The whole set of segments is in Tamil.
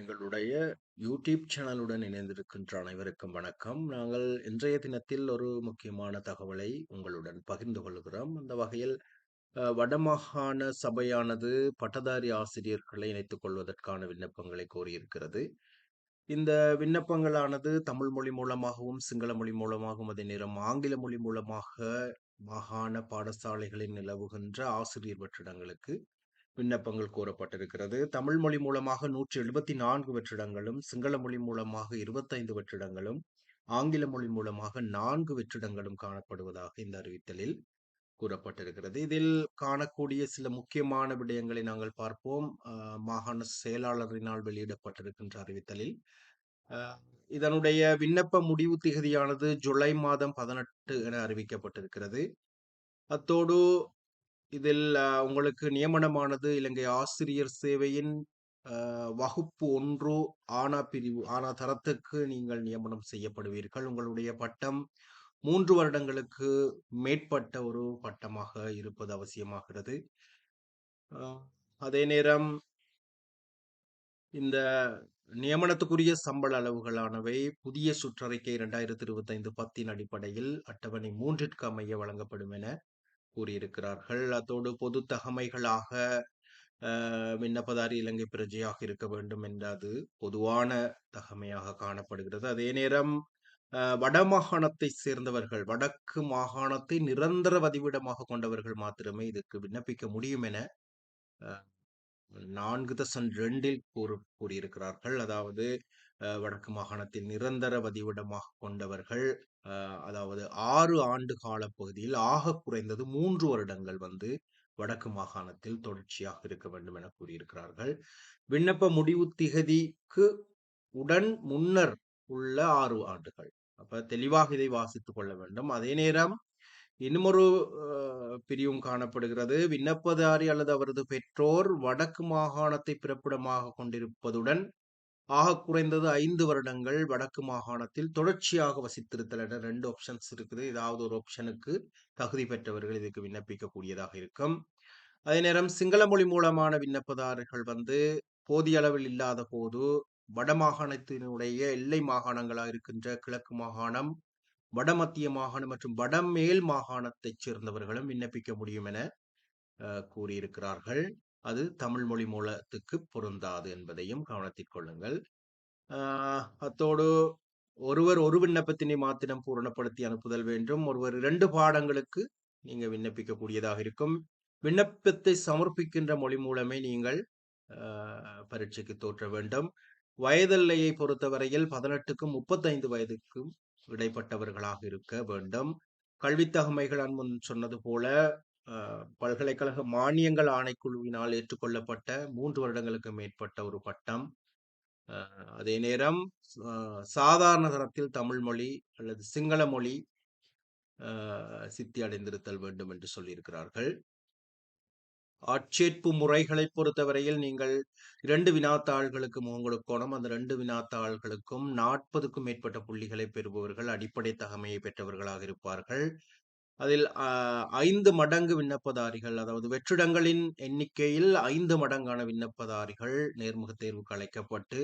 எங்களுடைய யூடியூப் சேனலுடன் இணைந்திருக்கின்ற அனைவருக்கும் வணக்கம். நாங்கள் இன்றைய தினத்தில் ஒரு முக்கியமான தகவலை உங்களுடன் பகிர்ந்து கொள்கிறோம். அந்த வகையில் வடமாகாண சபையானது பட்டதாரி ஆசிரியர்களை இணைத்துக் கொள்வதற்கான விண்ணப்பங்களை கோரியிருக்கிறது. இந்த விண்ணப்பங்களானது தமிழ் மொழி மூலமாகவும், சிங்கள மொழி மூலமாகவும், அதே நேரம் ஆங்கில மொழி மூலமாக மாகாண பாடசாலைகளில் நிலவுகின்ற ஆசிரியர் வெற்றிடங்களுக்கு விண்ணப்பங்கள் கூறப்பட்டிருக்கிறது தமிழ் மொழி மூலமாக 174 வெற்றிடங்களும், சிங்கள மொழி மூலமாக 25 வெற்றிடங்களும், ஆங்கில மொழி மூலமாக நான்கு வெற்றிடங்களும் காணப்படுவதாக இந்த அறிவித்தலில் கூறப்பட்டிருக்கிறது. இதில் காணக்கூடிய சில முக்கியமான விடயங்களை நாங்கள் பார்ப்போம். மாகாண செயலாளரினால் வெளியிடப்பட்டிருக்கின்ற அறிவித்தலில், இதனுடைய விண்ணப்ப முடிவு திகதியானது ஜூலை மாதம் 18 என அறிவிக்கப்பட்டிருக்கிறது. அத்தோடு இதில் உங்களுக்கு நியமனமானது இலங்கை ஆசிரியர் சேவையின் வகுப்பு ஒன்றோ ஆனா பிரிவு ஆனா தரத்துக்கு நீங்கள் நியமனம் செய்யப்படுவீர்கள். உங்களுடைய பட்டம் மூன்று வருடங்களுக்கு மேற்பட்ட ஒரு பட்டமாக இருப்பது அவசியமாகிறது. அதே நேரம் இந்த நியமனத்துக்குரிய சம்பள அளவுகளானவை புதிய சுற்றறிக்கை 2025 10 அடிப்படையில் அட்டவணை மூன்றிற்கு அமைய வழங்கப்படும் என கூறியிருக்கிறார்கள். அதோடு பொது தகமைகளாக விண்ணப்பதாரி இலங்கை பிரஜையாக இருக்க வேண்டும் என்ற அது பொதுவான தகமையாக காணப்படுகிறது. அதே நேரம் வடமாகாணத்தை சேர்ந்தவர்கள், வடக்கு மாகாணத்தை நிரந்தர வதிவிடமாக கொண்டவர்கள் மாத்திரமே இதற்கு விண்ணப்பிக்க முடியும் என அ 4.2ல் கூறு கூறியிருக்கிறார்கள். அதாவது வடக்கு மாகாணத்தில் நிரந்தர வதிவிடமாக கொண்டவர்கள், அதாவது ஆறு ஆண்டு காலப்பகுதியில் ஆக குறைந்தது மூன்று வருடங்கள் வந்து வடக்கு மாகாணத்தில் தொடர்ச்சியாக இருக்க வேண்டும் என கூறியிருக்கிறார்கள். விண்ணப்ப முடிவு திகதிக்கு உடன் முன்னர் உள்ள ஆறு ஆண்டுகள். அப்ப தெளிவாக இதை வாசித்துக் கொள்ள வேண்டும். அதே நேரம் இன்னுமொரு பிரிவும் காணப்படுகிறது. விண்ணப்பதாரி அல்லது அவரது பெற்றோர் வடக்கு மாகாணத்தை பிறப்பிடமாக கொண்டிருப்பதுடன், ஆக குறைந்தது ஐந்து வருடங்கள் வடக்கு மாகாணத்தில் தொடர்ச்சியாக வசித்திருத்தல் என ரெண்டு ஆப்ஷன்ஸ் இருக்குது. ஏதாவது ஒரு ஆப்ஷனுக்கு தகுதி பெற்றவர்கள் இதுக்கு விண்ணப்பிக்கக்கூடியதாக இருக்கும். அதே நேரம் சிங்கள மொழி மூலமான விண்ணப்பதாரர்கள் வந்து போதிய அளவில் இல்லாத போது, வடமாகாணத்தினுடைய எல்லை மாகாணங்களாக இருக்கின்ற கிழக்கு மாகாணம், வடமத்திய மாகாணம் மற்றும் வடமேல் மாகாணத்தைச் சேர்ந்தவர்களும் விண்ணப்பிக்க முடியும் என கூறியிருக்கிறார்கள். அது தமிழ் மொழி மூலத்துக்கு பொருந்தாது என்பதையும் கவனத்தில் கொள்ளுங்கள். அத்தோடு ஒருவர் ஒரு விண்ணப்பத்தினை மாத்திரம் பூரணப்படுத்தி அனுப்புதல் வேண்டும். ஒருவர் இரண்டு பாடங்களுக்கு நீங்க விண்ணப்பிக்கக்கூடியதாக இருக்கும். விண்ணப்பத்தை சமர்ப்பிக்கின்ற மொழி மூலமே நீங்கள் பரீட்சைக்கு தோற்ற வேண்டும். வயதெல்லையை பொறுத்தவரையில் 18க்கும் 35 வயதுக்கும் இடைப்பட்டவர்களாக இருக்க வேண்டும். கல்வித் தகமைகள் முன் சொன்னது போல, பல்கலைக்கழக மானியங்கள் ஆணைக்குழுவினால் ஏற்றுக்கொள்ளப்பட்ட மூன்று வருடங்களுக்கு மேற்பட்ட ஒரு பட்டம். அதே நேரம் சாதாரண தரத்தில் தமிழ் மொழி அல்லது சிங்கள மொழி சித்தி அடைந்திருத்தல் வேண்டும் என்று சொல்லியிருக்கிறார்கள். ஆட்சேர்ப்பு முறைகளைப் பொறுத்தவரையில் நீங்கள் இரண்டு வினாத்தாள்களுக்கு முகங்கொடுக்கணும் அந்த ரெண்டு வினாத்தாள்களுக்கும் 40க்கும் மேற்பட்ட புள்ளிகளை பெறுபவர்கள் அடிப்படை தகமையை பெற்றவர்களாக இருப்பார்கள். அதில் ஐந்து மடங்கு விண்ணப்பதாரிகள், அதாவது வெற்றிடங்களின் எண்ணிக்கையில் ஐந்து மடங்கான விண்ணப்பதாரிகள் நேர்முக தேர்வுக்கு அழைக்கப்பட்டு,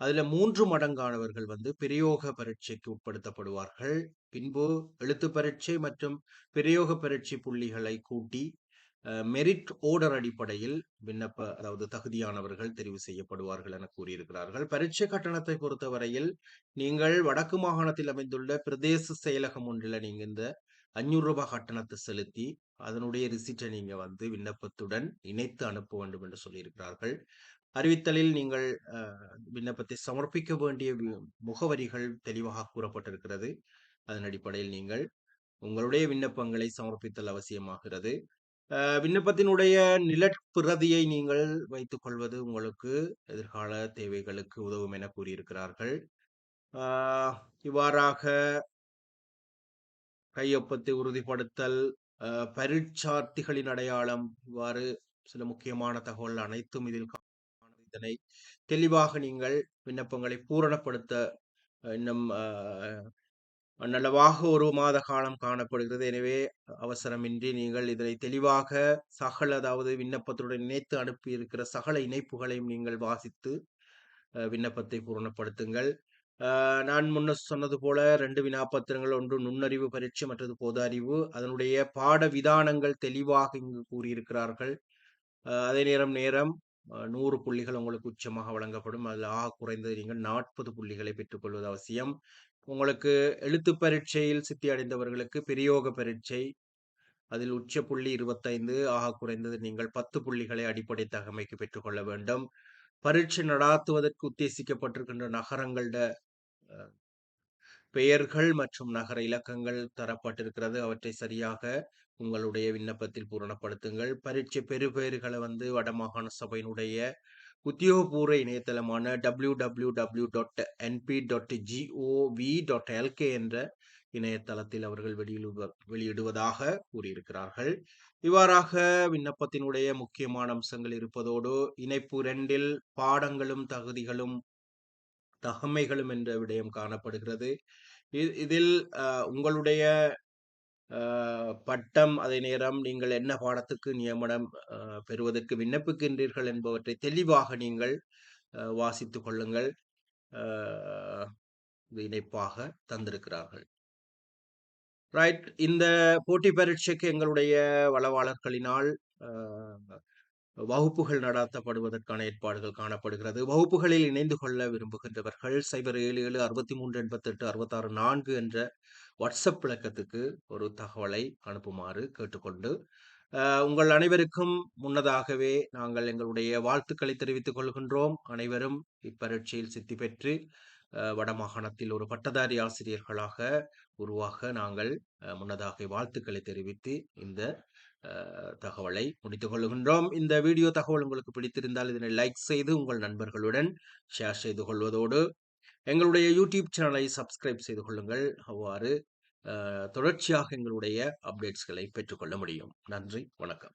அதில் மூன்று மடங்கானவர்கள் வந்து பிரயோக பரீட்சைக்கு உட்படுத்தப்படுவார்கள். பின்பு எழுத்து பரீட்சை மற்றும் பிரயோக பரீட்சை புள்ளிகளை கூட்டி, மெரிட் ஓர்டர் அடிப்படையில் விண்ணப்ப அதாவது தகுதியானவர்கள் தெரிவு செய்யப்படுவார்கள் என கூறியிருக்கிறார்கள். பரீட்சை கட்டணத்தை பொறுத்தவரையில், நீங்கள் வடக்கு மாகாணத்தில் அமைந்துள்ள பிரதேச செயலகம் ஒன்றில் நீங்கள் இந்த அஞ்சூறு ரூபாய் கட்டணத்தை செலுத்தி, அதனுடைய ரிசிப்ட நீங்க வந்து விண்ணப்பத்துடன் இணைத்து அனுப்ப வேண்டும் என்று சொல்லியிருக்கிறார்கள். அறிவித்தலில் நீங்கள் விண்ணப்பத்தை சமர்ப்பிக்க வேண்டிய முகவரிகள் தெளிவாக கூறப்பட்டிருக்கிறது. அதன் அடிப்படையில் நீங்கள் உங்களுடைய விண்ணப்பங்களை சமர்ப்பித்தல் அவசியமாகிறது. விண்ணப்பத்தினுடைய நிலப்பிரதியை நீங்கள் வைத்துக் கொள்வது உங்களுக்கு எதிர்கால தேவைகளுக்கு உதவும் என கூறியிருக்கிறார்கள். இவ்வாறாக கையொப்பத்தை உறுதிப்படுத்தல், பரீட்சார்த்திகளின் அடையாளம், இவ்வாறு சில முக்கியமான தகவல் அனைத்தும் இதில் இதனை தெளிவாக நீங்கள் விண்ணப்பங்களை பூரணப்படுத்த இன்னும் நல்லவாக ஒரு மாத காலம் காணப்படுகிறது. எனவே அவசரமின்றி நீங்கள் இதனை தெளிவாக சகல அதாவது விண்ணப்பத்துடன் இணைத்து அனுப்பியிருக்கிற சகல இணைப்புகளையும் நீங்கள் வாசித்து, விண்ணப்பத்தை பூரணப்படுத்துங்கள் நான் முன்ன சொன்னது போல ரெண்டு வினாப்பத்திரங்கள் ஒன்று நுண்ணறிவு பரீட்சை மற்றது பொது அறிவு. அதனுடைய பாட விதானங்கள் தெளிவாக இங்கு கூறியிருக்கிறார்கள். அதே நேரம் நேரம் நூறு புள்ளிகள் உங்களுக்கு உச்சமாக வழங்கப்படும். அதில் ஆக குறைந்தது நீங்கள் நாற்பது புள்ளிகளை பெற்றுக்கொள்வது அவசியம். உங்களுக்கு எழுத்து பரீட்சையில் சித்தி அடைந்தவர்களுக்கு பெரியோக பரீட்சை அதில் உச்ச புள்ளி இருபத்தைந்து ஆக குறைந்தது நீங்கள் பத்து புள்ளிகளை அடிப்படை தகமைக்கு பெற்றுக்கொள்ள வேண்டும். பரீட்சை நடாத்துவதற்கு உத்தேசிக்கப்பட்டிருக்கின்ற நகரங்கள பெயர்கள் மற்றும் நகர இலக்கங்கள் தரப்பட்டிருக்கிறது. அவற்றை சரியாக உங்களுடைய விண்ணப்பத்தில் பூரணப்படுத்துங்கள். பரீட்சை பெறுபேறுகளை வந்து வடமாகாண சபையினுடைய உத்தியோகபூர்வ இணையதளமான W W W dot NP dot GOV dot LK என்ற இணையதளத்தில் அவர்கள் வெளியிடுவ வெளியிடுவதாக கூறியிருக்கிறார்கள். இவ்வாறாக விண்ணப்பத்தினுடைய முக்கியமான அம்சங்கள் இருப்பதோடு இணைப்பு இரண்டில் பாடங்களும் தகுதிகளும் தகமைகளும் என்ற விடயம் காணப்படுகிறது. இதில் உங்களுடைய பட்டம் அதே நேரம் நீங்கள் என்ன பாடத்துக்கு நியமனம் பெறுவதற்கு விண்ணப்பிக்கின்றீர்கள் என்பவற்றை தெளிவாக நீங்கள் வாசித்து கொள்ளுங்கள். இணைப்பாக தந்திருக்கிறார்கள். ரைட் இந்த போட்டி பரீட்சைக்கு எங்களுடைய வளவாளர்களினால் வகுப்புகள் நடாத்தப்படுவதற்கான ஏற்பாடுகள் காணப்படுகிறது. வகுப்புகளில் இணைந்து கொள்ள விரும்புகின்றவர்கள் சைபர் ஏழு ஏழு அறுபத்தி மூன்று எண்பத்தெட்டு அறுபத்தாறு நான்கு என்ற வாட்ஸ்அப் விளக்கத்துக்கு ஒரு தகவலை அனுப்புமாறு கேட்டுக்கொண்டு உங்கள் அனைவருக்கும் முன்னதாகவே நாங்கள் எங்களுடைய வாழ்த்துக்களை தெரிவித்துக் கொள்கின்றோம். அனைவரும் இப்பரீட்சையில் சித்தி பெற்று வடமாகாணத்தில் ஒரு பட்டதாரி ஆசிரியர்களாக உருவாக நாங்கள் முன்னதாக வாழ்த்துக்களை தெரிவித்து இந்த தகவலை முடித்துக் கொள்கின்றோம் இந்த வீடியோ தகவல் உங்களுக்கு பிடித்திருந்தால் இதனை லைக் செய்து உங்கள் நண்பர்களுடன் ஷேர் செய்து கொள்வதோடு எங்களுடைய யூடியூப் சேனலை சப்ஸ்கிரைப் செய்து கொள்ளுங்கள். அவ்வாறு தொடர்ச்சியாக எங்களுடைய அப்டேட்ஸ்களை பெற்றுக்கொள்ள முடியும். நன்றி. வணக்கம்.